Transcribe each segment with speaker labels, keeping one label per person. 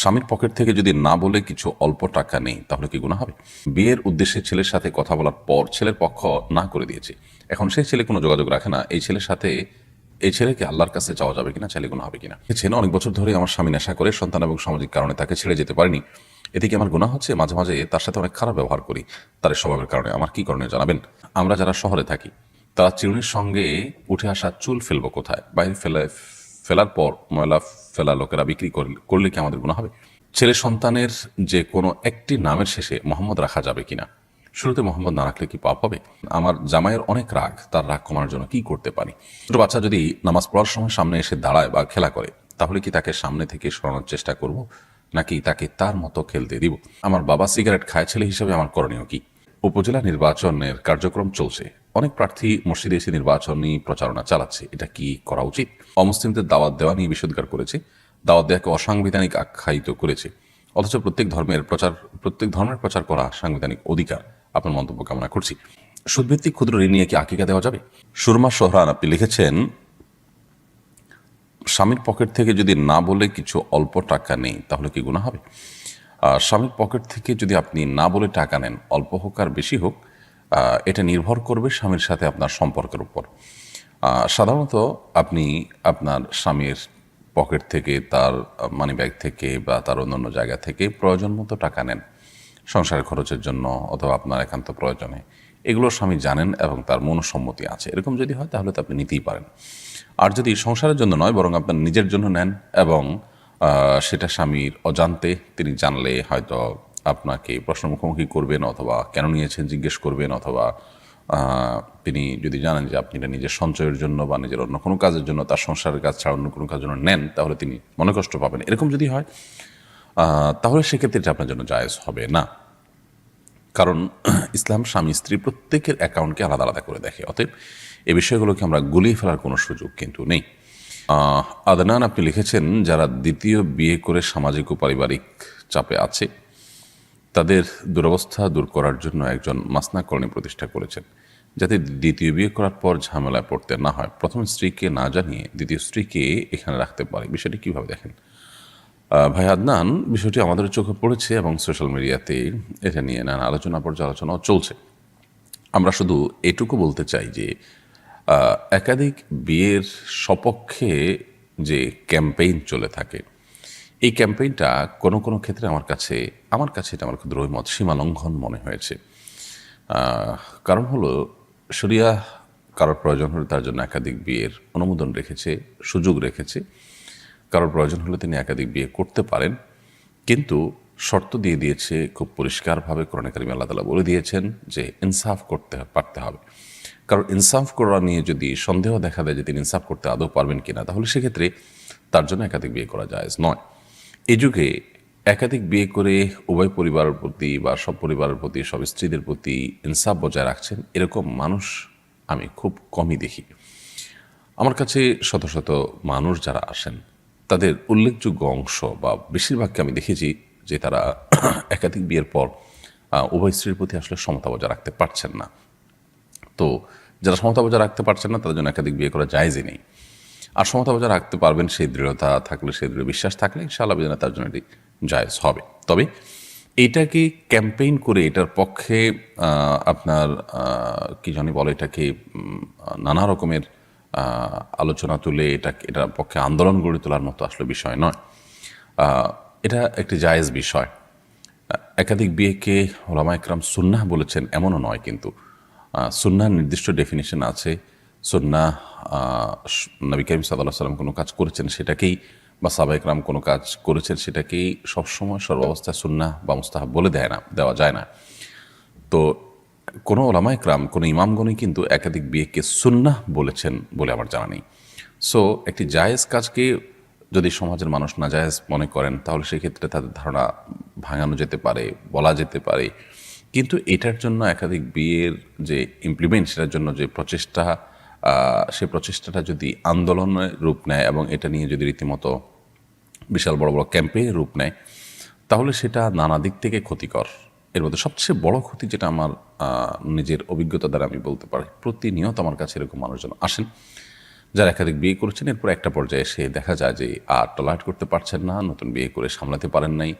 Speaker 1: স্বামীর পকেট থেকে যদি না বলে কিছু অল্প টাকা নেই, তাহলে কি গুণা হবে? বিয়ের উদ্দেশ্যে ছেলের সাথে কথা বলার পর ছেলের পক্ষ না করে দিয়েছে। এখন সেই ছেলে কোনো যোগাযোগ রাখে না। এই ছেলের সাথে এই ছেলেকে আল্লাহর কাছে যাওয়া যাবে কিনা ছেলে গুণা হবে কিনা? ছেলে অনেক বছর ধরে আমার স্বামী নেশা করে, সন্তান এবং সামাজিক কারণে তাকে ছেড়ে যেতে পারেনি। এতে কি আমার গুণা হচ্ছে? মাঝে মাঝে তার সাথে অনেক খারাপ ব্যবহার করি। তার স্বভাবের কারণে। আমার কি করণীয় জানাবেন? আমরা যারা শহরে থাকি, তারা চিরুনির সঙ্গে উঠে আসা চুল ফেলব কোথায়? বাইরে ফেলে ফেলার পর ময়লা ফেলা লোকেরা বিক্রি করলে- কি আমাদের গুণা হবে? ছেলে সন্তানের যে কোনো একটি নামের শেষে মোহাম্মদ রাখা যাবে কিনা? শুরুতে মোহাম্মদ না রাখলে কি পাপ হবে? আমার জামাইয়ের অনেক রাগ, তার রাগ কমানোর জন্য কি করতে পারি? ছোট বাচ্চা যদি নামাজ পড়ার সময় সামনে এসে দাঁড়ায় বা খেলা করে, তাহলে কি তাকে সামনে থেকে সরানোর চেষ্টা করব? নাকি তাকে তার মতো খেলতে দিব? আমার বাবা সিগারেট খায়, ছেলে হিসেবে আমার করণীয় কি? উপজেলা নির্বাচনের কার্যক্রম চলছে। অনেক প্রার্থী মসজিদে এসে নির্বাচনী প্রচারণা চালাচ্ছে। এটা কি করা উচিত? অমুসলিমদের দাওয়াত দেওয়া নিয়ে বিষোদ্গার করেছে। দাওয়াত দেওয়াকে অসাংবিধানিক আখ্যায়িত করেছে। অথচ প্রত্যেক ধর্মের প্রচার, প্রত্যেক ধর্মের প্রচার করা সাংবিধানিক অধিকার। আপনার মন্তব্য কামনা করছি। সুদভিত্তিক ক্ষুদ্র ঋণ নিয়ে কি আকিকা দেওয়া যাবে? সুরমা সোহরান, আপনি লিখেছেন, স্বামীর পকেট থেকে যদি না বলে কিছু অল্প টাকা নেই, তাহলে কি গুণা হবে? স্বামীর পকেট থেকে যদি আপনি না বলে টাকা নেন, অল্প হোক আর বেশি হোক এটা নির্ভর করবে স্বামীর সাথে আপনার সম্পর্কের উপর। সাধারণত আপনি আপনার স্বামীর পকেট থেকে, তার মানি ব্যাগ থেকে বা তার অন্যান্য জায়গা থেকে প্রয়োজন মতো টাকা নেন। সংসারের খরচের জন্য অথবা আপনার একান্ত প্রয়োজনে। এগুলো স্বামী জানেন এবং তার মনসম্মতি আছে। এরকম যদি হয়, তাহলে তো আপনি নিতেই পারেন। আর যদি সংসারের জন্য নয়, বরং আপনার নিজের জন্য নেন এবং সেটা স্বামীর অজান্তে তিনি জানলে হয়তো আপনাকে প্রশ্ন মুখোমুখি করবেন অথবা কেন নিয়েছেন, জিজ্ঞেস করবেন অথবা তিনি যদি জানেন যে আপনি এটা নিজের সঞ্চয়ের জন্য বা নিজের অন্য কোনো কাজের জন্য, তার সংসারের কাজ ছাড়া অন্য কোনো কাজের জন্য নেন, তাহলে তিনি মনে কষ্ট পাবেন। এরকম যদি হয় তাহলে সেক্ষেত্রে এটা আপনার জন্য জায়েজ হবে না। কারণ ইসলাম স্বামী স্ত্রী প্রত্যেকের অ্যাকাউন্টকে আলাদা আলাদা করে দেখে, অতএব এই বিষয়গুলোকে আমরা গুলিয়ে ফেলার কোনো সুযোগ কিন্তু নেই। আদনান আপনি লিখেছেন, যারা দ্বিতীয় বিয়ে করে সামাজিক ও পারিবারিক চাপে আছে, তাদের দুরবস্থা দূর করার জন্য একজন মাসনা কলোনি প্রতিষ্ঠা করেছেন। যাতে দ্বিতীয় বিয়ে করার পর ঝামেলায় পড়তে না হয়। প্রথম স্ত্রীকে না জানিয়ে দ্বিতীয় স্ত্রীকে এখানে রাখতে পারে। বিষয়টি কীভাবে দেখেন? ভাই আদনান, বিষয়টি আমাদের চোখে পড়েছে এবং সোশ্যাল মিডিয়াতে এটা নিয়ে নানা আলোচনা, পর্যালোচনাও চলছে। আমরা শুধু এটুকু বলতে চাই যে একাধিক বিয়ের সপক্ষে যে ক্যাম্পেইন চলে থাকে, এই ক্যাম্পেইনটা কোনো কোনো ক্ষেত্রে আমার কাছে আমার কাছে এটা আমার ক্ষুদ্র মত সীমা লঙ্ঘন মনে হয়েছে। কারণ হলো শরিয়া কারোর প্রয়োজন হলে তার জন্য একাধিক বিয়ের অনুমোদন রেখেছে, সুযোগ রেখেছে। কারোর প্রয়োজন হলে তিনি একাধিক বিয়ে করতে পারেন। কিন্তু শর্ত দিয়ে দিয়েছে, খুব পরিষ্কারভাবে কোরআন কারিম আল্লাহ তালা বলে দিয়েছেন যে ইনসাফ করতে পারতে হবে। কারণ ইনসাফ করা নিয়ে যদি সন্দেহ দেখা দেয় যে তিনি ইনসাফ করতে আদৌ পারবেন কিনা, তাহলে সেক্ষেত্রে তার জন্য একাধিক বিয়ে করা যায় নয়। এই যুগে একাধিক বিয়ে করে উভয় পরিবারের প্রতি বা সব পরিবারের প্রতি, সব স্ত্রীদের প্রতি ইনসাফ বজায় রাখছেন, এরকম মানুষ আমি খুব কমই দেখি। আমার কাছে শত শত মানুষ যারা আসেন, তাদের উল্লেখযোগ্য অংশ বা বেশিরভাগকে আমি দেখেছি যে তারা একাধিক বিয়ের পর উভয় স্ত্রীর প্রতি আসলে সমতা বজায় রাখতে পারছেন না। তো যারা সমতা বজায় রাখতে পারছেন না, তাদের জন্য একাধিক বিয়ে করা জায়জই নেই। আর সমতা বজায় রাখতে পারবেন সেই দৃঢ়তা থাকলে, সেই দৃঢ় বিশ্বাস থাকলে, ইনশাআল্লাহ তার জন্য এটি জায়জ হবে। তবে এটাকে ক্যাম্পেইন করে এটার পক্ষে আপনার কি জানি বলে এটাকে নানা রকমের আলোচনা তুলে এটা, এটার পক্ষে আন্দোলন গড়ে তোলার মতো আসলে বিষয় নয়। এটা একটি জায়েজ বিষয়। একাধিক বিয়েকে ওলামা একরাম সুন্নাহ বলেছেন, এমনও নয় কিন্তু সুন্নার নির্দিষ্ট ডেফিনেশন আছে। সুন্না নবী করিম সাল্লাহ সাল্লাম কোনো কাজ করেছেন সেটাকেই বা সাবা কোনো কাজ করেছেন সেটাকেই সবসময় সর্বাবস্থায় সুন্না বা মুস্তাহাব বলে দেয় না, দেওয়া যায় না। তো কোনো ওলামা একরাম কোনো ইমামগণই কিন্তু একাধিক বিয়েকে সুন্নাহ বলেছেন বলে আমার জানা নেই। সো, একটি জায়েজ কাজকে যদি সমাজের মানুষ না জায়েজ মনে করেন, তাহলে সেক্ষেত্রে তাদের ধারণা ভাঙানো যেতে পারে, বলা যেতে পারে। কিন্তু এটার জন্য একাধিক বিয়ের যে ইমপ্লিমেন্ট সেটার জন্য যে প্রচেষ্টা সেই প্রচেষ্টাটা যদি আন্দোলনের রূপ নেয় এবং এটা নিয়ে যদি রীতিমতো বিশাল বড় বড় ক্যাম্পে রূপ নেয়, তাহলে সেটা নানা দিক থেকে ক্ষতিকর। এর মধ্যে সবচেয়ে বড় ক্ষতি যেটা আমার নিজের অভিজ্ঞতা দ্বারা আমি বলতে পারি, প্রতিনিয়ত আমার কাছে এরকম মানুষজন আসেন, যারা একাধিক বিয়ে করেছেন, এরপর একটা পর্যায়ে এসে দেখা যায় যে, আর টলারেট করতে পারছেন না, নতুন বিয়ে করে সামলাতে পারেন নাই।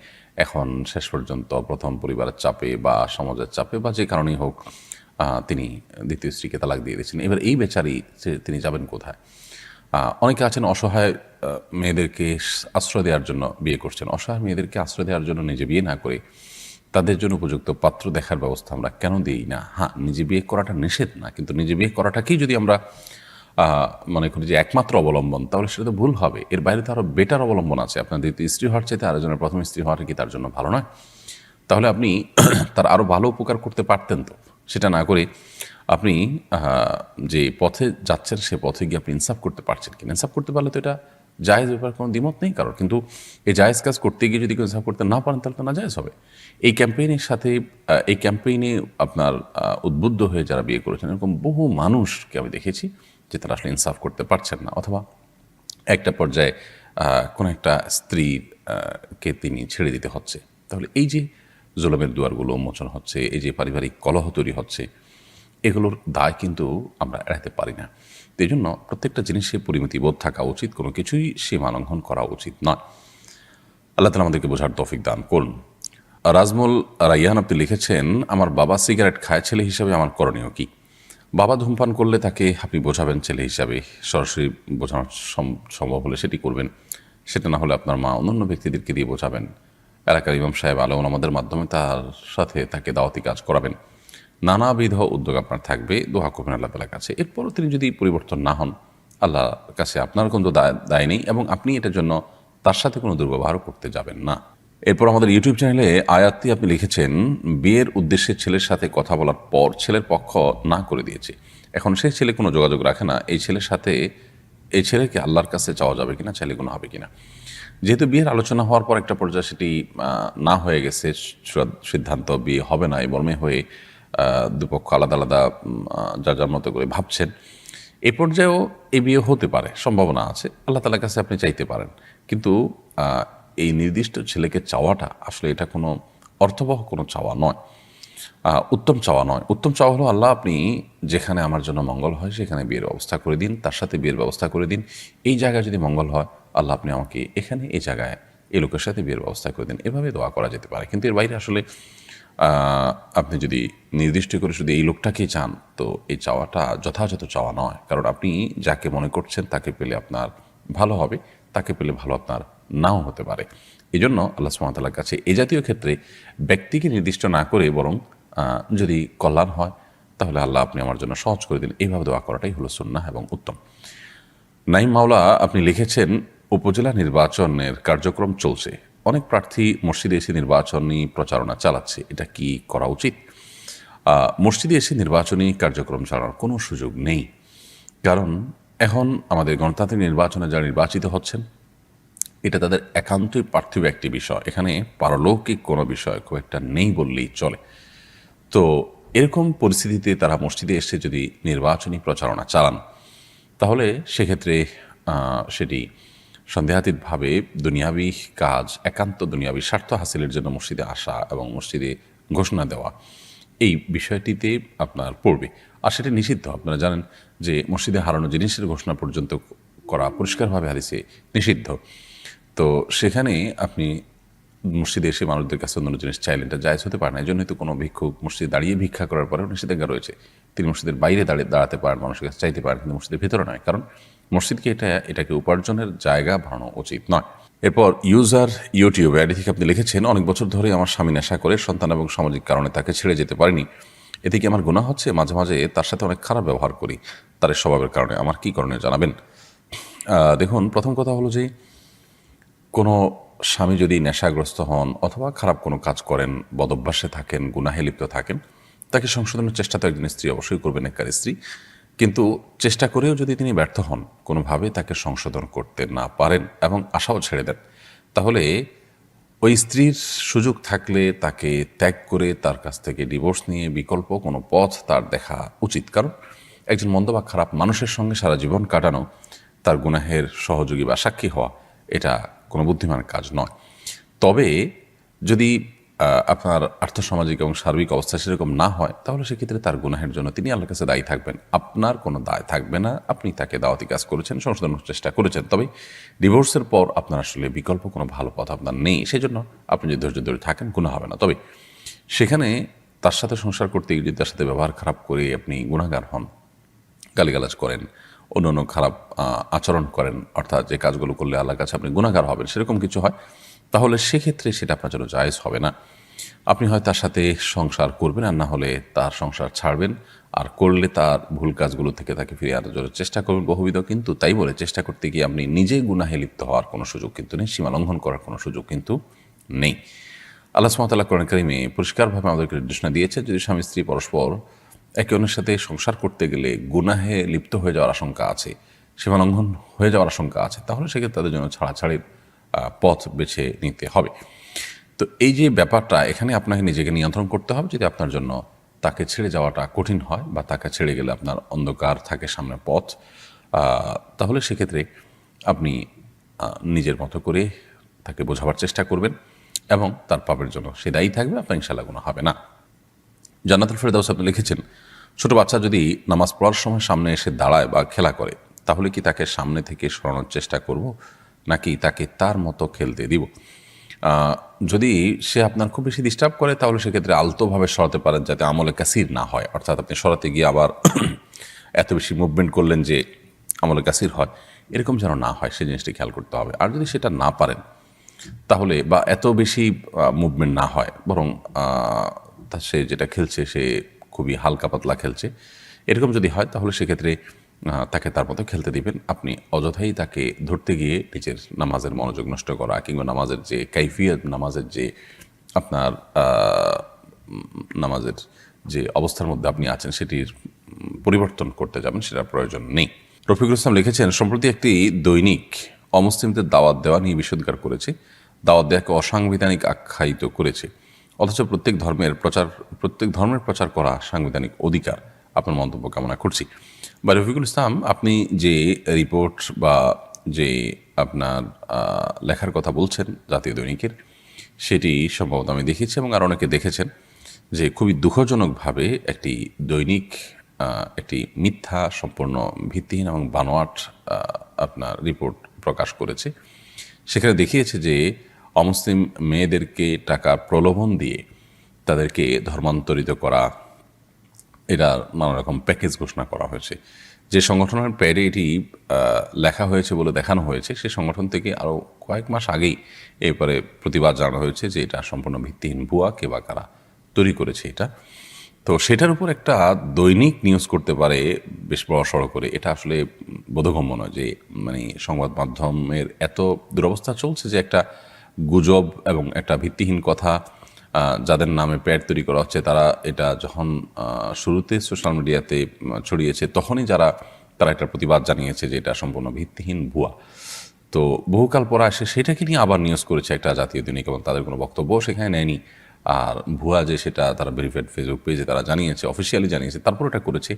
Speaker 1: এখন শেষ পর্যন্ত প্রথম পরিবারের চাপে বা সমাজের চাপে বা যে কারণেই হোক তিনি দ্বিতীয় স্ত্রীকে তালাক দিয়ে দিয়েছেন। এবার এই বেচারি তিনি যাবেন কোথায়? অনেকে আছেন অসহায় মেয়েদেরকে আশ্রয় দেওয়ার জন্য বিয়ে করছেন। অসহায় মেয়েদেরকে আশ্রয় দেওয়ার জন্য নিজে বিয়ে না করে তাদের জন্য উপযুক্ত পাত্র দেখার ব্যবস্থা আমরা কেন দিই না? হ্যাঁ নিজে বিয়ে করাটা নিষেধ না, কিন্তু নিজে বিয়ে করাটাকেই যদি আমরা মনে করি যে একমাত্র অবলম্বন, তাহলে সেটা তো ভুল হবে। এর বাইরে তো আরও বেটার অবলম্বন আছে। আপনার দ্বিতীয় স্ত্রী হওয়ার চাইতে আরেকজনের প্রথম স্ত্রী হওয়াটা কি তার জন্য ভালো নয়? তাহলে আপনি তার আরও ভালো উপকার করতে পারতেন তো। সেটা না করে আপনি যে পথে যাচ্ছেন সে পথে গিয়ে আপনি ইনসাফ করতে পারছেন কিনা? ইনসাফ করতে পারলে তো এটা জায়েজ ব্যাপার কোনো দ্বিমত নেই কারণ কিন্তু এই জায়েজ কাজ করতে গিয়ে যদি কেউ ইনসাফ করতে না পারেন তাহলে তো না জায়েজ হবে। এই ক্যাম্পেইনের সাথে এই ক্যাম্পেইনে আপনার উদ্বুদ্ধ হয়ে যারা বিয়ে করেছেন এরকম বহু মানুষকে আমি দেখেছি যে তারা আসলে ইনসাফ করতে পারছেন না। অথবা একটা পর্যায়ে কোনো একটা স্ত্রী আহ, কে তিনি ছেড়ে দিতে হচ্ছে। তাহলে এই যে জুলমের দুয়ারগুলো উন্মোচন হচ্ছে এই যে পারিবারিক কলহ তৈরি হচ্ছে এগুলোর দায় কিন্তু আমরা এড়াতে পারি না। এই জন্য প্রত্যেকটা জিনিসে পরিমিতিবোধ থাকা উচিত, কোনো কিছুই সীমা লঙ্ঘন করা উচিত নয়। আল্লাহ তালা আমাদেরকে বোঝার তৌফিক দান করুন। রাজমুল রাইয়ান আপনি লিখেছেন, আমার বাবা সিগারেট খায়, ছেলে হিসাবে আমার করণীয় কি? বাবা ধূমপান করলে তাকে আপনি বোঝাবেন ছেলে হিসাবে, সরাসরি বোঝানো সম- সম্ভব হলে সেটি করবেন। সেটা না হলে আপনার মা অন্যান্য ব্যক্তিদেরকে দিয়ে বোঝাবেন। এলাকার ইমাম সাহেব আলম আমাদের মাধ্যমে তার সাথে তাকে দাওয়াতি কাজ করাবেন। নানাবিধ উদ্যোগ আপনার থাকবে দোহা করবেন আল্লাহ তালার কাছে। এরপরও তিনি যদি পরিবর্তন না হন, আল্লাহর কাছে আপনার কোনো দায় নেই এবং আপনি এটার জন্য তার সাথে কোনো দুর্ব্যবহারও করতে যাবেন না। এরপর আমাদের ইউটিউব চ্যানেলে আয়াতটি আপনি লিখেছেন, বিয়ের উদ্দেশ্যে ছেলের সাথে কথা বলার পর ছেলের পক্ষ না করে দিয়েছে। এখন সেই ছেলে কোনো যোগাযোগ রাখে না, এই ছেলের সাথে, এই ছেলেকে আল্লাহর কাছে চাওয়া যাবে কিনা, ছেলে কোনো হবে কিনা? যেহেতু বিয়ের আলোচনা হওয়ার পর একটা পর্যায়ে সেটি না হয়ে গেছে, সিদ্ধান্ত বিয়ে হবে না, এই বর্মে হয়ে দুপক্ষ আলাদা আলাদা যা যার মতো করে ভাবছেন, এ পর্যায়েও এ বিয়ে হতে পারে, সম্ভাবনা আছে, আল্লাহ তালার কাছে আপনি চাইতে পারেন। কিন্তু এই নির্দিষ্ট ছেলেকে চাওয়াটা আসলে এটা কোনো অর্থবহ কোনো চাওয়া নয়। উত্তম চাওয়া নয়। উত্তম চাওয়া হলো, আল্লাহ আপনি যেখানে আমার জন্য মঙ্গল হয়, সেখানে বিয়ের ব্যবস্থা করে দিন, তার সাথে বিয়ের ব্যবস্থা করে দিন। এই জায়গায় যদি মঙ্গল হয়, আল্লাহ আপনি আমাকে এখানে, এই জায়গায়, এই লোকের সাথে বিয়ের ব্যবস্থা করে দিন। এভাবে দোয়া করা যেতে পারে। কিন্তু এর বাইরে আসলে আপনি যদি নির্দিষ্ট করে শুধু এই লোকটাকেই চান, তো এই চাওয়াটা যথাযথ চাওয়া নয়। কারণ আপনি যাকে মনে করছেন তাকে পেলে আপনার ভালো হবে, তাকে পেলে ভালো আপনার নাও হতে পারে। এই জন্য আল্লাহ সুমতাল্লার কাছে এ জাতীয় ক্ষেত্রে ব্যক্তিকে নির্দিষ্ট না করে বরং যদি কল্যাণ হয়, তাহলে আল্লাহ আপনি আমার জন্য সহজ করে দিন এইভাবে দোয়া করাটাই হলো সুন্নাহ এবং উত্তম। নাইম মাওলা, আপনি লিখেছেন, উপজেলা নির্বাচনের কার্যক্রম চলছে। অনেক প্রার্থী মসজিদে এসে নির্বাচনী প্রচারণা চালাচ্ছে। এটা কি করা উচিত? মসজিদে এসে নির্বাচনী কার্যক্রম চালানোর কোনো সুযোগ নেই। কারণ এখন আমাদের গণতান্ত্রিক নির্বাচনে যারা নির্বাচিত হচ্ছেন, এটা তাদের একান্তই পার্থিব একটি বিষয়। এখানে পারলৌকিক কোনো বিষয় খুব একটা নেই বললেই চলে। তো এরকম পরিস্থিতিতে তারা মসজিদে এসে যদি নির্বাচনী প্রচারণা চালান, তাহলে সেক্ষেত্রে সেটি সন্দেহাতীতভাবে দুনিয়াবি কাজ, একান্ত দুনিয়াবি স্বার্থ হাসিলের জন্য মসজিদে আসা এবং মসজিদে ঘোষণা দেওয়া, এই বিষয়টিতে আপনার পড়বে। আর সেটা নিষিদ্ধ। আপনারা জানেন যে মসজিদে হারানো জিনিসের ঘোষণা পর্যন্ত করা পরিষ্কারভাবে হারিয়েছে নিষিদ্ধ। তো সেখানে আপনি মসজিদে এসে মানুষদের কাছে অন্য জিনিস চাইলেন এটা জায়জ হতে পারে না। এই জন্যই তো কোনো ভিক্ষুক মসজিদে দাঁড়িয়ে ভিক্ষা করার পরেও নিষেধাজ্ঞা রয়েছে। তিনি মসজিদের বাইরে দাঁড়িয়ে দাঁড়াতে পারেন, মানুষের কাছে চাইতে পারেন, কিন্তু মসজিদের ভেতরে নয়। কারণ মসজিদকে এটা, এটাকে উপার্জনের জায়গা বানানো উচিত নয়। এরপর ইউজার ইউটিউবে আইডি থেকে আপনি লিখেছেন? অনেক বছর ধরে আমার স্বামী নেশা করে সন্তান এবং সামাজিক কারণে তাকে ছেড়ে যেতে পারিনি। এতে কি আমার গুণা হচ্ছে? মাঝে মাঝে তার সাথে অনেক খারাপ ব্যবহার করি। তার স্বভাবের কারণে আমার কী করণীয় জানাবেন? দেখুন, প্রথম কথা হলো যে কোনো স্বামী যদি নেশাগ্রস্ত হন অথবা খারাপ কোনো কাজ করেন, বদভ্যাসে থাকেন, গুনাহে লিপ্ত থাকেন, তাকে সংশোধনের চেষ্টা তো একজন স্ত্রী অবশ্যই করবেন একবার স্ত্রী। কিন্তু চেষ্টা করেও যদি তিনি ব্যর্থ হন, কোনোভাবে তাকে সংশোধন করতে না পারেন এবং আশাও ছেড়ে দেন, তাহলে ওই স্ত্রীর সুযোগ থাকলে তাকে ত্যাগ করে তার কাছ থেকে ডিভোর্স নিয়ে বিকল্প কোনো পথ তার দেখা উচিত। কারণ একজন মন্দ বা খারাপ মানুষের সঙ্গে সারা জীবন কাটানো তার গুনাহের সহযোগী বা সাক্ষী হওয়া, এটা কোনো বুদ্ধিমান কাজ নয়। তবে, যদি আপনার আর্থসামাজিক এবং সার্বিক অবস্থা সেরকম না হয়, তাহলে সেক্ষেত্রে তার গুনাহের জন্য তিনি আল্লাহর কাছে দায়ী থাকবেন। আপনার কোনো দায় থাকবে না। আপনি তাকে দাওয়াতি কাজ করেছেন সংশোধনের চেষ্টা করেছেন। তবে ডিভোর্সের পর আপনার আসলে বিকল্প কোনো ভালো পথ আপনার নেই। সেই জন্য আপনি যদি ধৈর্য ধরে থাকেন গুণা হবে না। তবে, সেখানে তার সাথে সংসার করতে গিয়ে যদি তার সাথে ব্যবহার খারাপ করে আপনি গুণাগার হন, গালিগালাজ করেন অন্য অন্য খারাপ আচরণ করেন, অর্থাৎ যে কাজগুলো করলে আল্লাহর কাছে আপনি গুণাগার হবেন, সেরকম কিছু হয়, তাহলে সেক্ষেত্রে সেটা আপনার জন্য জায়েজ হবে না। আপনি হয় তার সাথে সংসার করবেন, আর না হলে তার সংসার ছাড়বেন, আর করলে তার ভুল কাজগুলো থেকে তাকে ফিরে আনার জন্য চেষ্টা করবেন বহুবিধ, কিন্তু তাই বলে চেষ্টা করতে গিয়ে আপনি নিজে গুনাহে লিপ্ত হওয়ার কোনো সুযোগ কিন্তু নেই, সীমা লঙ্ঘন করার কোনো সুযোগ কিন্তু নেই। আল্লাহ সুমতাল্লাহ কোরআন কারিমে পরিষ্কারভাবে আমাদেরকে নির্দেশনা দিয়েছে, যদি স্বামী স্ত্রী পরস্পর একে অন্যের সাথে সংসার করতে গেলে গুনাহে লিপ্ত হয়ে যাওয়ার আশঙ্কা আছে সীমা লঙ্ঘন হয়ে যাওয়ার আশঙ্কা আছে, তাহলে সেক্ষেত্রে তাদের জন্য ছাড়াছাড়ির পথ বেছে নিতে হবে। তো এই যে ব্যাপারটা, এখানে আপনাকে নিজেকে নিয়ন্ত্রণ করতে হবে যদি আপনার জন্য তাকে ছেড়ে যাওয়াটা কঠিন হয় বা তাকে ছেড়ে গেলে আপনার অন্ধকার থাকে সামনে পথ তাহলে সেক্ষেত্রে আপনি নিজের মতো করে তাকে বোঝাবার চেষ্টা করবেন এবং তার পাপের জন্য সে দায়ী থাকবে, আপনার ইনশাল্লাহ কোনো হবে না। জান্নাতুল ফেরদাউস আপনি লিখেছেন, ছোট বাচ্চা যদি নামাজ পড়ার সময় সামনে এসে দাঁড়ায় বা খেলা করে, তাহলে কি তাকে সামনে থেকে সরানোর চেষ্টা করব, নাকি তাকে তার মতো খেলতে দিব? যদি সে আপনার খুব বেশি ডিস্টার্ব করে, তাহলে সেক্ষেত্রে আলতোভাবে সরাতে পারেন যাতে আমলে কাসির না হয়। অর্থাৎ আপনি সরাতে গিয়ে আবার এত বেশি মুভমেন্ট করলেন যে আমলে কাসির হয়। এরকম যেন না হয় সেই জিনিসটি খেয়াল করতে হবে। আর যদি সেটা না পারেন, তাহলে বা এত বেশি মুভমেন্ট না হয়, বরং তা সে যেটা খেলছে, সে খুবই হালকা পাতলা খেলছে। এরকম যদি হয়, তাহলে সেক্ষেত্রে তাকে তার মতো খেলতে দিবেন। আপনি অযথাই তাকে ধরতে গিয়ে নিজের নামাজের মনোযোগ নষ্ট করা, কিংবা নামাজের যে কাইফিয়ত, নামাজের যে আপনার নামাজের যে অবস্থার মধ্যে আপনি আছেন, সেটির পরিবর্তন করতে যাবেন, সেটার প্রয়োজন নেই। রফিকুল ইসলাম লিখেছেন, সম্প্রতি একটি দৈনিক অমুসলিমদের দাওয়াত দেওয়া নিয়ে বিষোদ্গার করেছে। দাওয়াত দেওয়াকে অসাংবিধানিক আখ্যায়িত করেছে। অথচ প্রত্যেক ধর্মের প্রচার, প্রত্যেক ধর্মের প্রচার করা সাংবিধানিক অধিকার। আপনার মন্তব্য কামনা করছি। বা রফিকুল ইসলাম, আপনি যে রিপোর্ট বা যে আপনার লেখার কথা বলছেন জাতীয় দৈনিকের, সেটি সম্ভবত আমি দেখেছি এবং আর অনেকে দেখেছেন যে খুবই দুঃখজনকভাবে একটি দৈনিক একটি মিথ্যা সম্পূর্ণ ভিত্তিহীন এবং বানোয়াট আপনার রিপোর্ট প্রকাশ করেছে। সেখানে দেখিয়েছে যে অমুসলিম মেয়েদেরকে টাকা প্রলোভন দিয়ে তাদেরকে ধর্মান্তরিত করা, এটা নানা রকম প্যাকেজ ঘোষণা করা হয়েছে। যে সংগঠনের প্যাডে এটি লেখা হয়েছে বলে দেখানো হয়েছে, সে সংগঠন থেকে আরও কয়েক মাস আগেই এরপরে প্রতিবাদ জানানো হয়েছে যে এটা সম্পূর্ণ ভিত্তিহীন ভুয়া, কে বা কারা তৈরি করেছে এটা। তো সেটার উপর একটা দৈনিক নিউজ করতে পারে বেশ বড় সড়ো করে। এটা আসলে বোধগম্য নয় যে মানে সংবাদ মাধ্যমের এত দুরবস্থা চলছে যে একটা গুজব এবং একটা ভিত্তিহীন কথা যাদের নামে প্যাড তৈরি করা হচ্ছে, তারা এটা যখন শুরুতে সোশ্যাল মিডিয়াতে ছড়িয়েছে, তখনই যারা, তারা একটা প্রতিবাদ জানিয়েছে যে এটা সম্পূর্ণ ভিত্তিহীন ভুয়া। তো বহুকাল পর আসে, সেটাকে নিয়ে আবার নিউজ করেছে একটা জাতীয় দৈনিক এবং তাদের কোনো বক্তব্য সেখানে নেয়নি। আর ভুয়া যে সেটা তারা ভেরিফাইড ফেসবুক পেজে তারা জানিয়েছে অফিসিয়ালি জানিয়েছে, তারপর এটা করেছে।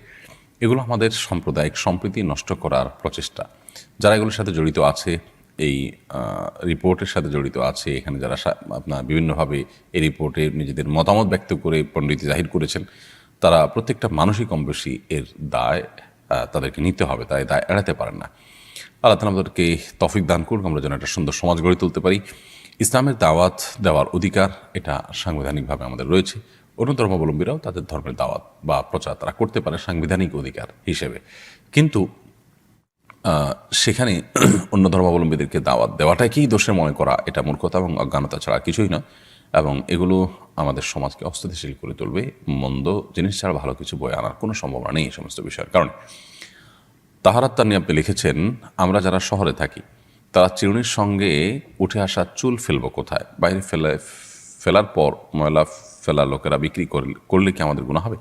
Speaker 1: এগুলো আমাদের সাম্প্রদায়িক সম্প্রীতি নষ্ট করার প্রচেষ্টা। যারা এগুলোর সাথে জড়িত আছে এই রিপোর্টের সাথে জড়িত আছে। এখানে যারা আপনার বিভিন্নভাবে এই রিপোর্টে নিজেদের মতামত ব্যক্ত করে পণ্ডিত জাহির করেছেন, তারা প্রত্যেকটা মানুষই কম বেশি এর দায় তাদেরকে নিতে হবে, তাই দায় এড়াতে পারেন না। আল্লাহ তালা আমাদেরকে তফিক দান করুক, আমরা যেন একটা সুন্দর সমাজ গড়ে তুলতে পারি। ইসলামের দাওয়াত দেওয়ার অধিকার, এটা সাংবিধানিকভাবে আমাদের রয়েছে। অন্য ধর্মাবলম্বীরাও তাদের ধর্মের দাওয়াত বা প্রচার তারা করতে পারে সাংবিধানিক অধিকার হিসেবে। কিন্তু সেখানে অন্য ধর্মাবলম্বীদেরকে দাওয়াত দেওয়াটাকেই দোষে মনে করা, এটা মূর্খতা এবং অজ্ঞানতা ছাড়া কিছুই নয়। এবং এগুলো আমাদের সমাজকে অস্থিতিশীল করে তুলবে, মন্দ জিনিস ছাড়া ভালো কিছু বয়ে আনার কোনো সম্ভাবনা নেই এই সমস্ত বিষয়ের কারণে। তাহারাত তানি আপনি লিখেছেন, আমরা যারা শহরে থাকি, তারা চিরুনির সঙ্গে উঠে আসা চুল ফেলব কোথায়? বাইরে ফেলে, ফেলার পর ময়লা ফেলা লোকেরা বিক্রি করলে কি আমাদের গুণা হবে?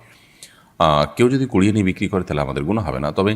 Speaker 1: কেউ যদি কুড়িয়ে নিয়ে বিক্রি করে তাহলে আমাদের গুণা হবে না। তবে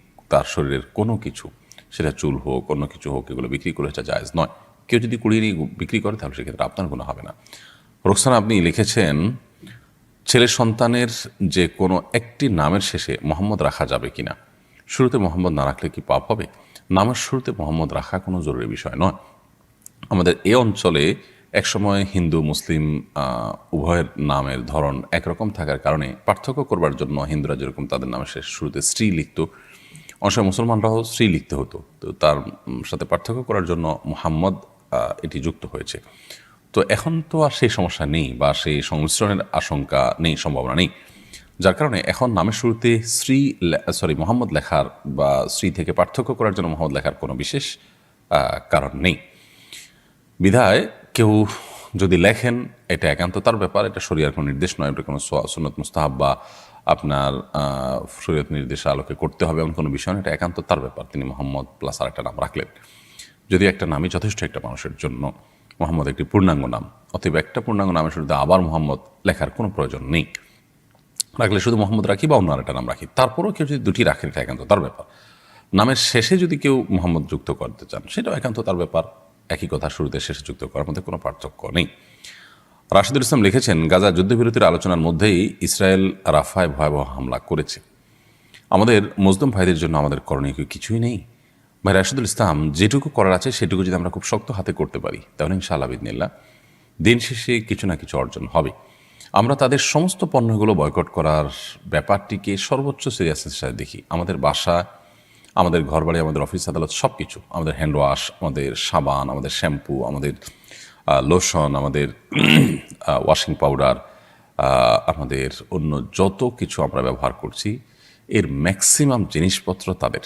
Speaker 1: তার শরীরের কোনো কিছু, সেটা চুল হোক, অন্য কিছু হোক, এগুলো বিক্রি করে সেটা জায়েজ নয়। কেউ যদি কুড়িয়ে নিয়ে বিক্রি করে, তাহলে সেক্ষেত্রে আপনার কোনো হবে না। রোকসানা আপনি লিখেছেন, ছেলে সন্তানের যে কোনো একটি নামের শেষে মোহাম্মদ রাখা যাবে কি না শুরুতে মোহাম্মদ না রাখলে কি পাপ হবে? নামের শুরুতে মোহাম্মদ রাখা কোনো জরুরি বিষয় নয়। আমাদের এ অঞ্চলে একসময় হিন্দু, মুসলিম উভয়ের নামের ধরন একরকম থাকার কারণে পার্থক্য করবার জন্য হিন্দুরা যেরকম তাদের নামের শেষ শুরুতে স্ত্রী লিখত অনেক সময় মুসলমানরাও শ্রী লিখতে হতো। তো তার সাথে পার্থক্য করার জন্য মোহাম্মদ এটি যুক্ত হয়েছে। তো এখন তো আর সেই সমস্যা নেই বা সেই সংমিশ্রণের আশঙ্কা নেই, সম্ভাবনা নেই। যার কারণে এখন নামের শুরুতে শ্রী সরি, মোহাম্মদ লেখার বা শ্রী থেকে পার্থক্য করার জন্য মোহাম্মদ লেখার কোনো বিশেষ কারণ নেই। বিধায় কেউ যদি লেখেন, এটা একান্ত তার ব্যাপার, এটা শরিয়ার কোনো নির্দেশ নয়, এটা কোনো সুন্নত মুস্তাহাব বা আপনার শরীয়ত নির্দেশ আলোকে করতে হবে এমন কোনো বিষয় এটা একান্ত তার ব্যাপার। তিনি মোহাম্মদ প্লাস আর একটা নাম রাখলেন। যদি একটা নামই যথেষ্ট একটা মানুষের জন্য, মোহাম্মদ একটি পূর্ণাঙ্গ নাম অতএব একটা পূর্ণাঙ্গ নামের শুরুতে আবার মোহাম্মদ লেখার কোনো প্রয়োজন নেই। রাখলে শুধু মোহাম্মদ রাখি বা অন্য আরেকটা নাম রাখি, তারপরেও কেউ যদি দুটি রাখেন এটা একান্ত তার ব্যাপার। নামের শেষে যদি কেউ মোহাম্মদ যুক্ত করতে চান, সেটাও একান্ত তার ব্যাপার। একই কথা শুরুতে শেষে যুক্ত করার মধ্যে কোনো পার্থক্য নেই। রাশিদুল ইসলাম লিখেছেন, গাজা যুদ্ধবিরতির আলোচনার মধ্যেই ইসরায়েল রাফায় ভয়াবহ হামলা করেছে। আমাদের মজদুম ভাইদের জন্য আমাদের করণীয় কি কিছুই নেই? ভাই রাশিদুল ইসলাম, যেটুকু করার আছে সেটুকু যদি আমরা খুব শক্ত হাতে করতে পারি, তাহলে ইনশাআল্লাহ বিদিনিল্লাহ দিন শেষে কিছু না কিছু অর্জন হবে। আমরা তাদের সমস্ত পণ্যগুলো বয়কট করার ব্যাপারটিকে সর্বোচ্চ সিরিয়াসের সাথে দেখি। আমাদের বাসা, আমাদের ঘরবাড়ি, আমাদের অফিস, আদালত সব কিছু আমাদের হ্যান্ড ওয়াশ আমাদের সাবান, আমাদের শ্যাম্পু আমাদের লোশন আমাদের ওয়াশিং পাউডার আমাদের অন্য যত কিছু আমরা ব্যবহার করছি, এর ম্যাক্সিমাম জিনিসপত্র তাদের।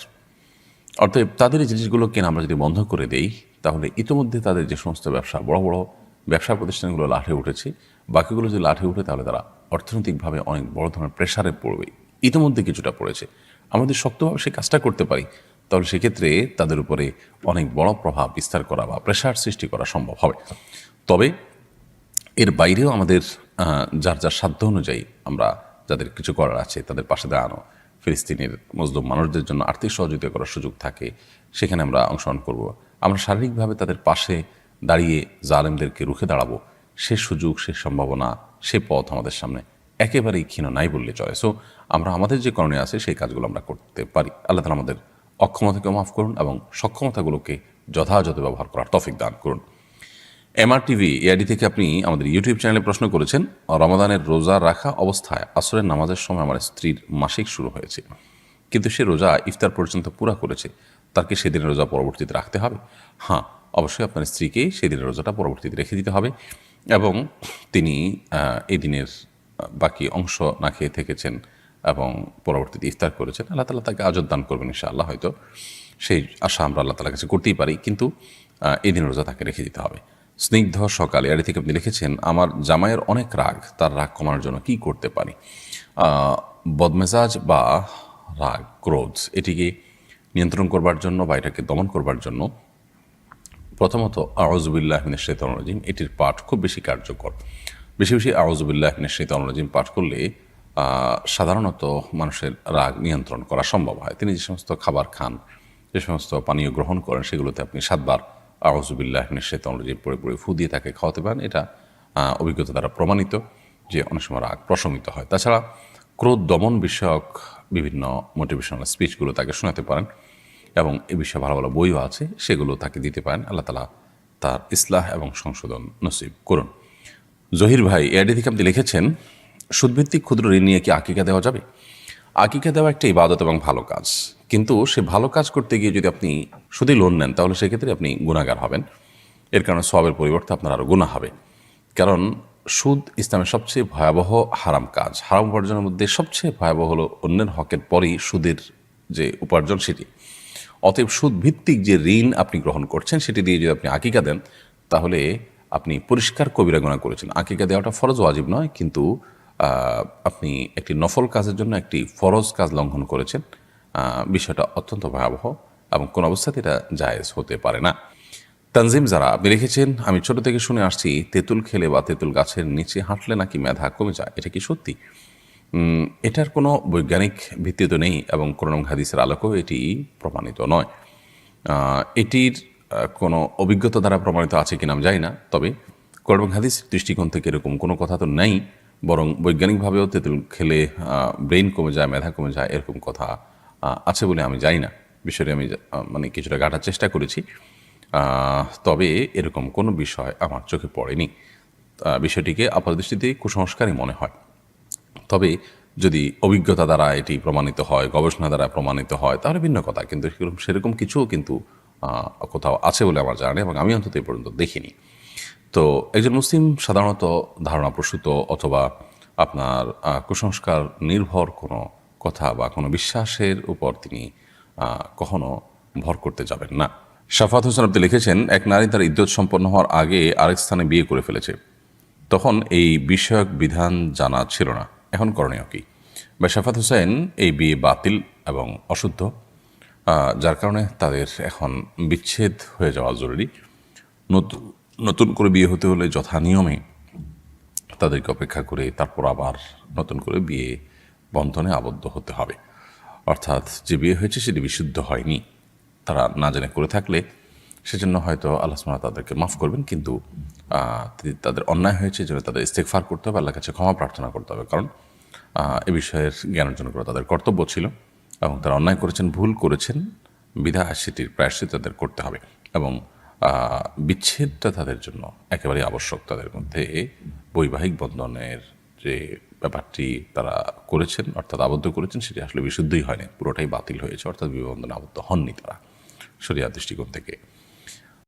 Speaker 1: অর্থাৎ তাদের এই জিনিসগুলো কেনা আমরা যদি বন্ধ করে দেই, তাহলে ইতিমধ্যে তাদের যে সমস্ত ব্যবসা, বড় বড় ব্যবসা প্রতিষ্ঠানগুলো লাঠে উঠেছে, বাকিগুলো যদি লাঠে উঠে, তাহলে তারা অর্থনৈতিকভাবে অনেক বড় ধরনের প্রেশারে পড়বে। ইতিমধ্যে কিছুটা পড়েছে। আমাদের শক্তভাবে সেই কাজটা করতে পারি তাহলে সেক্ষেত্রে তাদের উপরে অনেক বড় প্রভাব বিস্তার করা বা প্রেশার সৃষ্টি করা সম্ভব হবে। তবে এর বাইরেও আমাদের যার যার সাধ্য অনুযায়ী আমরা যাদের কিছু করার আছে তাদের পাশে দাঁড়ানো, ফিলিস্তিনের মজলুম মানুষদের জন্য আর্থিক সহযোগিতা করার সুযোগ থাকে, সেখানে আমরা অংশগ্রহণ করব। আমরা শারীরিকভাবে তাদের পাশে দাঁড়িয়ে জালেমদেরকে রুখে দাঁড়াবো, সে সুযোগ, সে সম্ভাবনা, সে পথ আমাদের সামনে একেবারেই ক্ষীণ নাই বললে চলে। সো আমরা আমাদের যে করণীয় আছে সেই কাজগুলো আমরা করতে পারি। আল্লাহ তালা আমাদের অক্ষমতাকে মাফ করুন এবং সক্ষমতাগুলোকে যথাযথ ব্যবহার করার তফিক দান করুন। এমআর টিভি এআইডি থেকে আপনি আমাদের ইউটিউব চ্যানেলে প্রশ্ন করেছেন, রমাদানের রোজা রাখা অবস্থায় আসরের নামাজের সময় আমার স্ত্রীর মাসিক শুরু হয়েছে। কিন্তু সে রোজা ইফতার পর্যন্ত পুরা করেছে, তার কি সেদিনের রোজা পরবর্তীতে রাখতে হবে? হ্যাঁ অবশ্যই আপনার স্ত্রীকে সেদিনের রোজাটা পরবর্তীতে রেখে দিতে হবে এবং তিনি এই দিনের বাকি অংশ না খেয়ে থেকেছেন এবং পরবর্তীতে ইফতার করেছেন, আল্লাহ তালা তাকে আজর দান করবেন ইনশাআল্লাহ, হয়তো সেই আশা আমরা আল্লাহ তালার কাছে করতেই পারি, কিন্তু এই দিন রোজা তাকে রেখে দিতে হবে। স্নিগ্ধ সকালে, এর থেকে আপনি লিখেছেন, আমার জামাইয়ের অনেক রাগ, তার রাগ কমানোর জন্য কি করতে পারি? বদমেজাজ বা রাগ, ক্রোধ, এটিকে নিয়ন্ত্রণ করবার জন্য বা এটাকে দমন করবার জন্য প্রথমত আউজবিল্লাহ মিনের শেতন রাজিম, এটির পাঠ খুব বেশি কার্যকর। বেশি বেশি আউজবিল্লাহ মিনের শেতন রাজিম পাঠ করলে সাধারণত মানুষের রাগ নিয়ন্ত্রণ করা সম্ভব হয়। তিনি যে সমস্ত খাবার খান, যে সমস্ত পানীয় গ্রহণ করেন, সেগুলোতে আপনি সাতবার আউজবিল্লাহ মিনের শেতন রাজিম পড়ে পড়ে ফু দিয়ে তাকে খাওয়াতে পারেন। এটা অভিজ্ঞতা দ্বারা প্রমাণিত যে অনেক সময় রাগ প্রশমিত হয়। তাছাড়া ক্রোধ দমন বিষয়ক বিভিন্ন মোটিভেশনাল স্পিচগুলো তাকে শোনাতে পারেন এবং এ বিষয়ে ভালো ভালো বইও আছে, সেগুলো তাকে দিতে পারেন। আল্লাহ তালা তার ইসলাহ এবং সংশোধন নসিব করুন। জহির ভাই এআইডি থেকে আপনি লিখেছেন সুদভিত্তিক ক্ষুদ্র ঋণ নিয়ে কি আকিকা দেওয়া যাবে? আকিকা দেওয়া একটা ইবাদত এবং ভালো কাজ। কিন্তু সে ভালো কাজ করতে গিয়ে যদি আপনি শুধুই লোন নেন, তাহলে সেক্ষেত্রে আপনি গুণাগার হবেন। এর কারণে সবের পরিবর্তে আপনার আরও গুণা হবে। কারণ সুদ ইসলামের সবচেয়ে ভয়াবহ হারাম কাজ। হারাম উপার্জনের মধ্যে সবচেয়ে ভয়াবহ হলো অন্যের হকের পরেই সুদের যে উপার্জন সেটি। অতএব সুদ ভিত্তিক যে ঋণ আপনি গ্রহণ করছেন, সেটি দিয়ে যদি আপনি আকিকা দেন, তাহলে আপনি পরিষ্কার কবিরা গুণা করেছেন। আকিকা দেওয়াটা ফরজ ওয়াজিব নয়, কিন্তু আপনি একটি নফল কাজের জন্য একটি ফরজ কাজ লঙ্ঘন করেছেন বিষয়টা অত্যন্ত ভয়াবহ এবং কোন অবস্থাতে এটা জায়েজ হতে পারে না। তানজিম যারা, আপনি লিখেছেন, আমি ছোট থেকে শুনে আসছি, তেঁতুল খেলে বা তেঁতুল গাছের নিচে হাঁটলে নাকি মেধা কমে যায়, এটা কি সত্যি? এটার কোনো বৈজ্ঞানিক ভিত্তি তো নেই এবং কোরআন হাদিসের আলোকেও এটি প্রমাণিত নয়। এটির কোনো অভিজ্ঞতা দ্বারা প্রমাণিত আছে কিনা আমি জানি না, তবে কোরআন হাদিস দৃষ্টিকোণ থেকে এরকম কোনো কথা তো নেই। বরং বৈজ্ঞানিকভাবেও তেঁতুল খেলে ব্রেন কমে যায়, মেধা কমে যায়, এরকম কথা আছে বলে আমি জানি না। বিষয়টি আমি মানে কিছুটা গাঁটার চেষ্টা করেছি। তবে এরকম কোনো বিষয় আমার চোখে পড়েনি। বিষয়টিকে আপাত আপাতদৃষ্টিতে কুসংস্কারই মনে হয়। তবে যদি অভিজ্ঞতা দ্বারা এটি প্রমাণিত হয়, গবেষণা দ্বারা প্রমাণিত হয়, তাহলে ভিন্ন কথা। কিন্তু সেরকম সেরকম কিছুও কিন্তু কোথাও আছে বলে আমার জানা নেই এবং আমি অন্তত এ পর্যন্ত দেখিনি। তো একজন মুসলিম সাধারণত ধারণা প্রসূত অথবা আপনার কুসংস্কার নির্ভর কোনো কথা বা কোনো বিশ্বাসের উপর তিনি কখনো ভর করতে যাবেন না। শাফাত হোসেন আপনি লিখেছেন, এক নারী তার ইদ্যত সম্পন্ন হওয়ার আগে আরেক স্থানে বিয়ে করে ফেলেছে। তখন এই বিষয়ক বিধান জানা ছিল না। এখন করণীয় কি? বা শাফাত হোসেন, এই বিয়ে বাতিল এবং অশুদ্ধ যার কারণে তাদের এখন বিচ্ছেদ হয়ে যাওয়া জরুরি। নতুন নতুন করে বিয়ে হতে হলে যথা নিয়মে তাদেরকে অপেক্ষা করে তারপর আবার নতুন করে বিয়ে বন্ধনে আবদ্ধ হতে হবে। অর্থাৎ যে বিয়ে হয়েছে সেটি বিশুদ্ধ হয়নি। তারা না জেনে করে থাকলে সেজন্য হয়তো আল্লাহ তাদেরকে মাফ করবেন, কিন্তু তাদের অন্যায় হয়েছে যেন তাদের ইস্তেকফার করতে হবে আল্লাহ কাছে ক্ষমা প্রার্থনা করতে হবে। কারণ এ বিষয়ের জ্ঞান অর্জন করা তাদের কর্তব্য ছিল এবং তারা অন্যায় করেছেন, ভুল করেছেন, বিধা সেটির প্রায়শ্চিত তাদের করতে হবে। এবং বিচ্ছেদটা তাদের জন্য একেবারে আবশ্যক তাদের মধ্যে। বৈবাহিক বন্ধনের যে ব্যাপারটি তারা করেছেন, অর্থাৎ আবদ্ধ করেছেন, সেটি আসলে বিশুদ্ধই হয়নি, পুরোটাই বাতিল হয়েছে, অর্থাৎ বিবাহ আবদ্ধ হননি তারা সরিয়া দৃষ্টিকোণ থেকে।